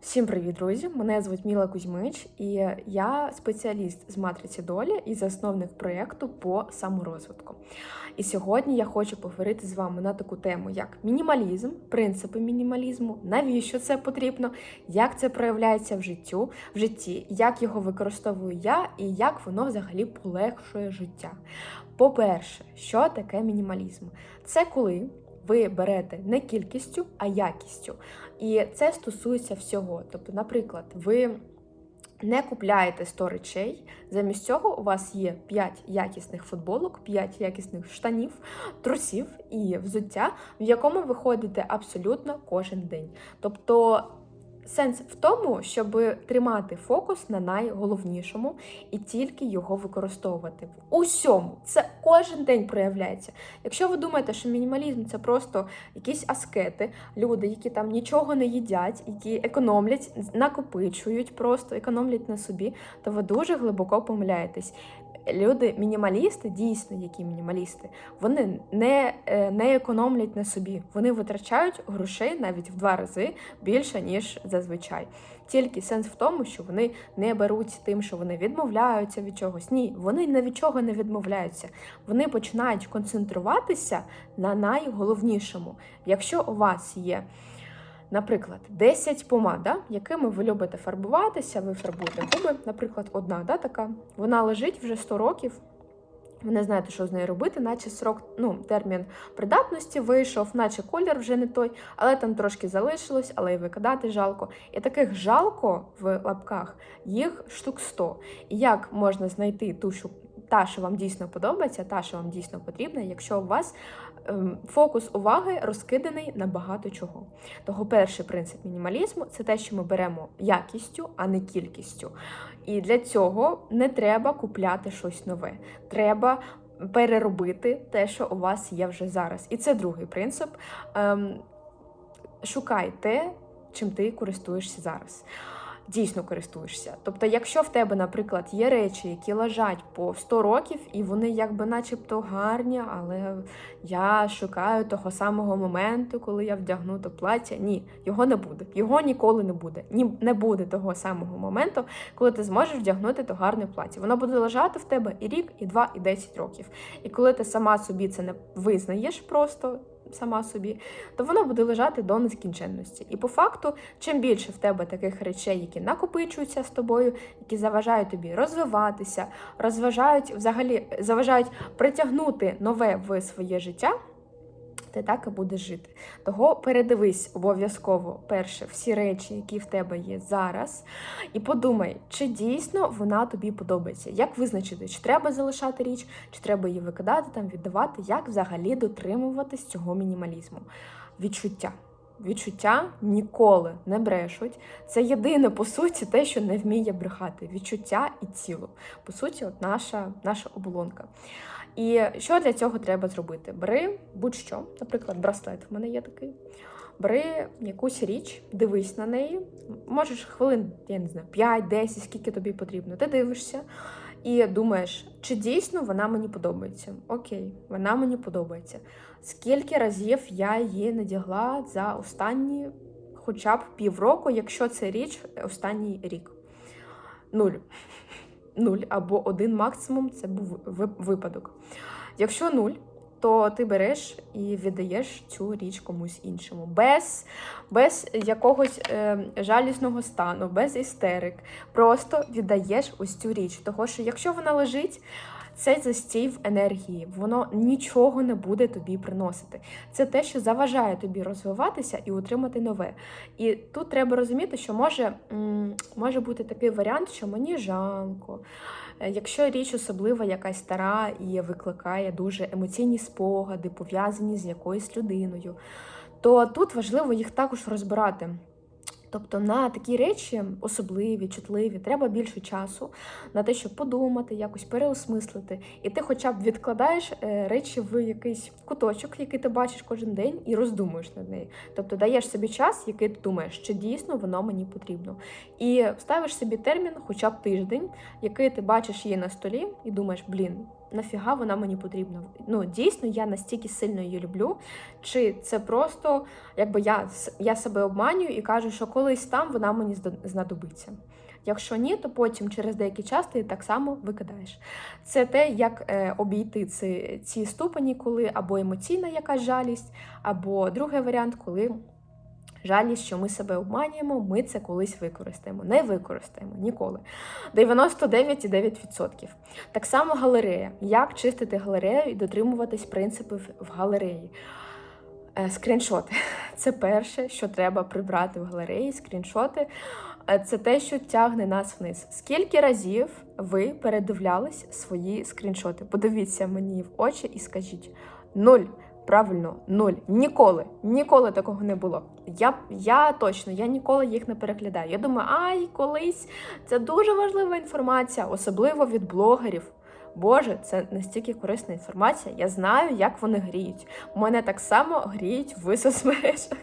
Всім привіт, друзі! Мене звуть Міла Кузьмич, і я спеціаліст з матриці долі і засновник проєкту по саморозвитку. І сьогодні я хочу поговорити з вами на таку тему, як мінімалізм, принципи мінімалізму, навіщо це потрібно, як це проявляється в життю, в житті, як його використовую я і як воно взагалі полегшує життя. По-перше, що таке мінімалізм? Це коли ви берете не кількістю, а якістю. І це стосується всього. Тобто, наприклад, ви не купляєте 100 речей, замість цього у вас є 5 якісних футболок, 5 якісних штанів, трусів і взуття, в якому ви ходите абсолютно кожен день. Тобто Сенс в тому, щоб тримати фокус на найголовнішому і тільки його використовувати в усьому. Це кожен день проявляється. Якщо ви думаєте, що мінімалізм це просто якісь аскети, люди, які там нічого не їдять, які економлять, накопичують, просто економлять на собі, то ви дуже глибоко помиляєтесь. Люди, мінімалісти, дійсно, які мінімалісти, вони не е, не економлять на собі. Вони витрачають грошей навіть в два рази більше, ніж зазвичай. Тільки сенс в тому, що вони не беруть тим, що вони відмовляються від чогось. Ні, вони ні від чого не відмовляються. Вони починають концентруватися на найголовнішому. Якщо у вас є. Наприклад, 10 помад, якими ви любите фарбуватися, ви фарбуєте губи, наприклад, одна да, така. Вона лежить вже 100 років. Ви не знаєте, що з нею робити, наче срок, ну, термін придатності вийшов, наче колір вже не той, але там трошки залишилось, але й викидати жалко. І таких жалко в лапках їх штук 100. І як можна знайти ту, що та, що вам дійсно подобається, та, що вам дійсно потрібна, якщо у вас фокус уваги розкиданий на багато чого. Того перший принцип мінімалізму це те, що ми беремо якістю, а не кількістю. І для цього не треба купляти щось нове. Треба переробити те, що у вас є вже зараз. І це другий принцип. Ем, шукай те, чим ти користуєшся зараз дійсно користуєшся. Тобто, якщо в тебе, наприклад, є речі, які лежать по 100 років, і вони якби начебто гарні, але я шукаю того самого моменту, коли я вдягну то плаття. Ні, його не буде. Його ніколи не буде. Ні, не буде того самого моменту, коли ти зможеш вдягнути то гарне плаття. Воно буде лежати в тебе і рік, і два, і десять років. І коли ти сама собі це не визнаєш просто сама собі, то воно буде лежати до нескінченності. І по факту, чим більше в тебе таких речей, які накопичуються з тобою, які заважають тобі розвиватися, розважають взагалі заважають притягнути нове в своє життя ти так і будеш жити. Того передивись обов'язково перше всі речі, які в тебе є зараз, і подумай, чи дійсно вона тобі подобається. Як визначити, чи треба залишати річ, чи треба її викидати, там віддавати, як взагалі дотримуватись цього мінімалізму. Відчуття. Відчуття ніколи не брешуть. Це єдине, по суті, те, що не вміє брехати. Відчуття і тіло. По суті, от наша, наша оболонка. І що для цього треба зробити? Бери будь-що, наприклад, браслет в мене є такий. Бери якусь річ, дивись на неї. Можеш хвилин, я не знаю, 5-10, скільки тобі потрібно. Ти дивишся і думаєш, чи дійсно вона мені подобається. Окей, вона мені подобається. Скільки разів я її надягла за останні хоча б півроку, якщо це річ останній рік? Нуль нуль або один максимум це був випадок. Якщо нуль, то ти береш і віддаєш цю річ комусь іншому, без без якогось е, жалісного стану, без істерик. Просто віддаєш ось цю річ. Того що якщо вона лежить, цей застій в енергії, воно нічого не буде тобі приносити. Це те, що заважає тобі розвиватися і отримати нове. І тут треба розуміти, що може, може бути такий варіант, що мені жалко. Е, якщо річ особлива, якась стара і викликає дуже емоційні спогади, пов'язані з якоюсь людиною, то тут важливо їх також розбирати. Тобто на такі речі особливі, чутливі, треба більше часу на те, щоб подумати, якось переосмислити. І ти хоча б відкладаєш е, речі в якийсь куточок, який ти бачиш кожен день, і роздумуєш над нею. Тобто даєш собі час, який ти думаєш, чи дійсно воно мені потрібно. І ставиш собі термін, хоча б тиждень, який ти бачиш її на столі, і думаєш, блін нафіга вона мені потрібна? Ну, дійсно, я настільки сильно її люблю, чи це просто якби я, я себе обманюю і кажу, що колись там вона мені знадобиться. Якщо ні, то потім через деякий час ти так само викидаєш. Це те, як е, обійти ці, ці ступені, коли або емоційна якась жалість, або другий варіант, коли жалість, що ми себе обманюємо, ми це колись використаємо. Не використаємо ніколи. 99,9%. Так само галерея. Як чистити галерею і дотримуватись принципів в галереї? Е, Скріншоти. Це перше, що треба прибрати в галереї. Скріншоти. Е, Це те, що тягне нас вниз. Скільки разів ви передивлялись свої скріншоти? Подивіться мені в очі і скажіть нуль. Правильно, нуль. Ніколи, ніколи такого не було. Я, я точно, я ніколи їх не переглядаю. Я думаю, ай, колись це дуже важлива інформація, особливо від блогерів. Боже, це настільки корисна інформація. Я знаю, як вони гріють. Мене так само гріють в соцмережах.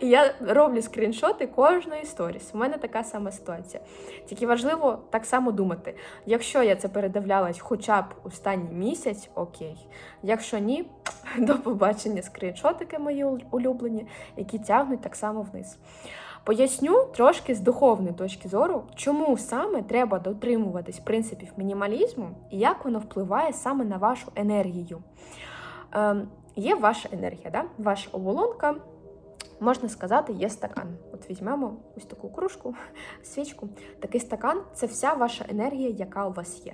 І я роблю скріншоти кожної сторіс. У мене така сама ситуація. Тільки важливо так само думати. Якщо я це передивлялась хоча б останній місяць, окей. Якщо ні, до побачення скріншотики мої улюблені, які тягнуть так само вниз. Поясню трошки з духовної точки зору, чому саме треба дотримуватись принципів мінімалізму і як воно впливає саме на вашу енергію. Ем, є ваша енергія, да? ваша оболонка, можна сказати, є стакан. От візьмемо ось таку кружку, свічку. Такий стакан це вся ваша енергія, яка у вас є.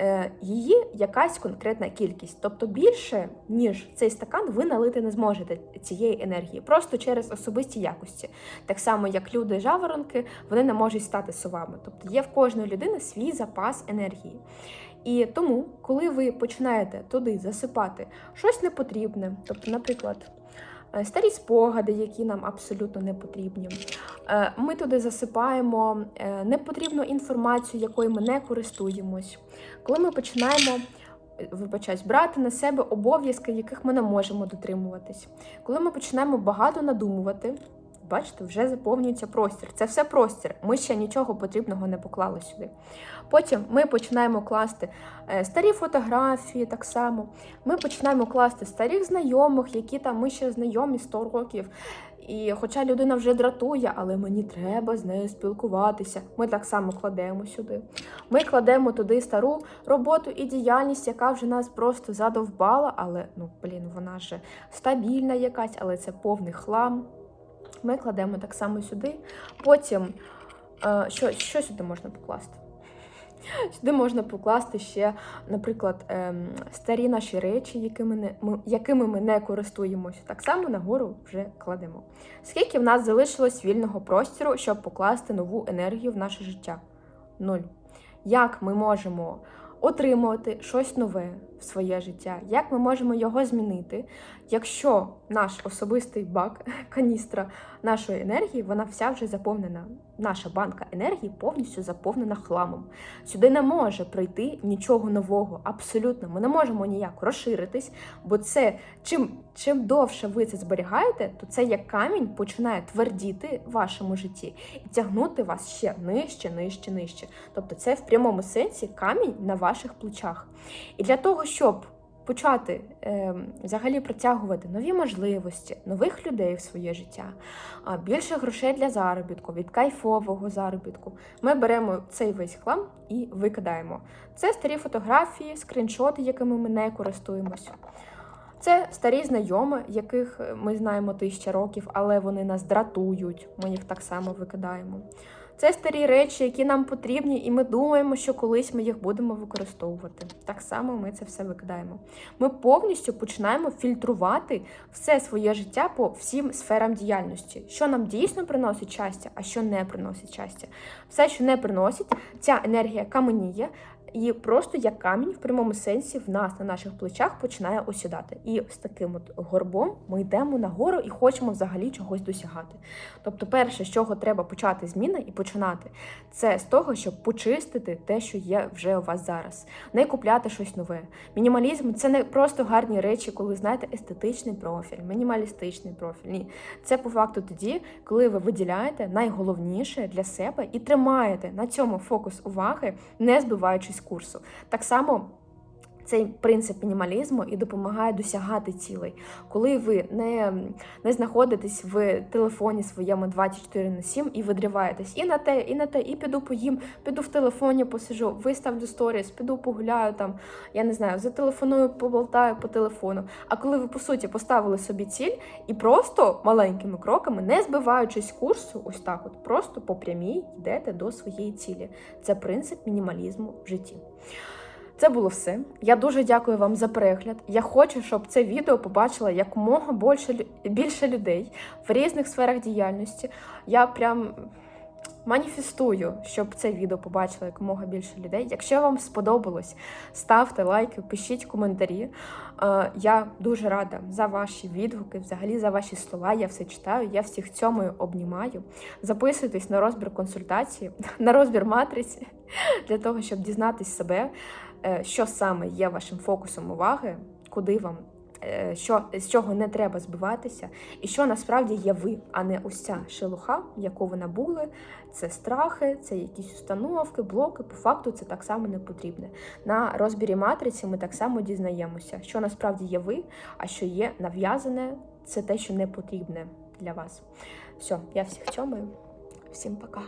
Е, Її якась конкретна кількість, тобто більше, ніж цей стакан, ви налити не зможете цієї енергії, просто через особисті якості. Так само, як люди жаворонки, вони не можуть стати совами. Тобто є в кожної людини свій запас енергії. І тому, коли ви починаєте туди засипати щось непотрібне, тобто, наприклад, старі спогади, які нам абсолютно не потрібні, е, ми туди засипаємо е, непотрібну інформацію, якою ми не користуємось. Коли ми починаємо е, вибачаюсь, брати на себе обов'язки, яких ми не можемо дотримуватись, коли ми починаємо багато надумувати. Бачите, вже заповнюється простір. Це все простір. Ми ще нічого потрібного не поклали сюди. Потім ми починаємо класти е, старі фотографії, так само. Ми починаємо класти старих знайомих, які там ми ще знайомі 100 років. І хоча людина вже дратує, але мені треба з нею спілкуватися. Ми так само кладемо сюди. Ми кладемо туди стару роботу і діяльність, яка вже нас просто задовбала, але ну блін, вона ж стабільна якась, але це повний хлам. Ми кладемо так само сюди. Потім, е, що, що сюди можна покласти? Сюди можна покласти ще, наприклад, ем, старі наші речі, якими, не, ми, якими ми не користуємося. Так само нагору вже кладемо. Скільки в нас залишилось вільного простору, щоб покласти нову енергію в наше життя? Нуль. Як ми можемо отримувати щось нове в своє життя? Як ми можемо його змінити, якщо наш особистий бак, каністра нашої енергії, вона вся вже заповнена. Наша банка енергії повністю заповнена хламом. Сюди не може прийти нічого нового. Абсолютно, ми не можемо ніяк розширитись, бо це чим, чим довше ви це зберігаєте, то це як камінь починає твердіти в вашому житті і тягнути вас ще нижче, нижче, нижче. Тобто, це в прямому сенсі камінь на ваших плечах. І для того, щоб почати е, взагалі притягувати нові можливості, нових людей в своє життя, більше грошей для заробітку, від кайфового заробітку. Ми беремо цей весь хлам і викидаємо. Це старі фотографії, скріншоти, якими ми не користуємося. Це старі знайомі, яких ми знаємо тисяча років, але вони нас дратують. Ми їх так само викидаємо. Це старі речі, які нам потрібні, і ми думаємо, що колись ми їх будемо використовувати. Так само ми це все викидаємо. Ми повністю починаємо фільтрувати все своє життя по всім сферам діяльності, що нам дійсно приносить щастя, а що не приносить щастя. Все, що не приносить, ця енергія каменіє. І просто як камінь в прямому сенсі в нас на наших плечах починає осідати. І з таким от горбом ми йдемо нагору і хочемо взагалі чогось досягати. Тобто, перше, з чого треба почати зміни і починати, це з того, щоб почистити те, що є вже у вас зараз, не купляти щось нове. Мінімалізм це не просто гарні речі, коли знаєте естетичний профіль, мінімалістичний профіль. Ні, це по факту тоді, коли ви виділяєте найголовніше для себе і тримаєте на цьому фокус уваги, не збиваючись курсу. Так само. Цей принцип мінімалізму і допомагає досягати цілей. Коли ви не, не знаходитесь в телефоні своєму 24 на 7 і видриваєтесь і на те, і на те, і піду поїм, піду в телефоні посижу, виставлю сторіс, піду погуляю там, я не знаю, зателефоную, поболтаю по телефону. А коли ви по суті поставили собі ціль і просто маленькими кроками, не збиваючись курсу, ось так, от просто по прямій йдете до своєї цілі. Це принцип мінімалізму в житті. Це було все. Я дуже дякую вам за перегляд. Я хочу, щоб це відео побачило якомога більше, більше людей в різних сферах діяльності. Я прям маніфестую, щоб це відео побачило якомога більше людей. Якщо вам сподобалось, ставте лайки, пишіть коментарі. Е, Я дуже рада за ваші відгуки, взагалі за ваші слова. Я все читаю, я всіх цьому обнімаю. Записуйтесь на розбір консультації, на розбір матриці для того, щоб дізнатись себе, що саме є вашим фокусом уваги, куди вам. е, Що з чого не треба збиватися, і що насправді є ви, а не ось ця шелуха, яку ви набули, це страхи, це якісь установки, блоки. По факту це так само не потрібне. На розбірі матриці ми так само дізнаємося, що насправді є ви, а що є нав'язане, це те, що не потрібне для вас. Все, я всіх цьомаю. Всім пока.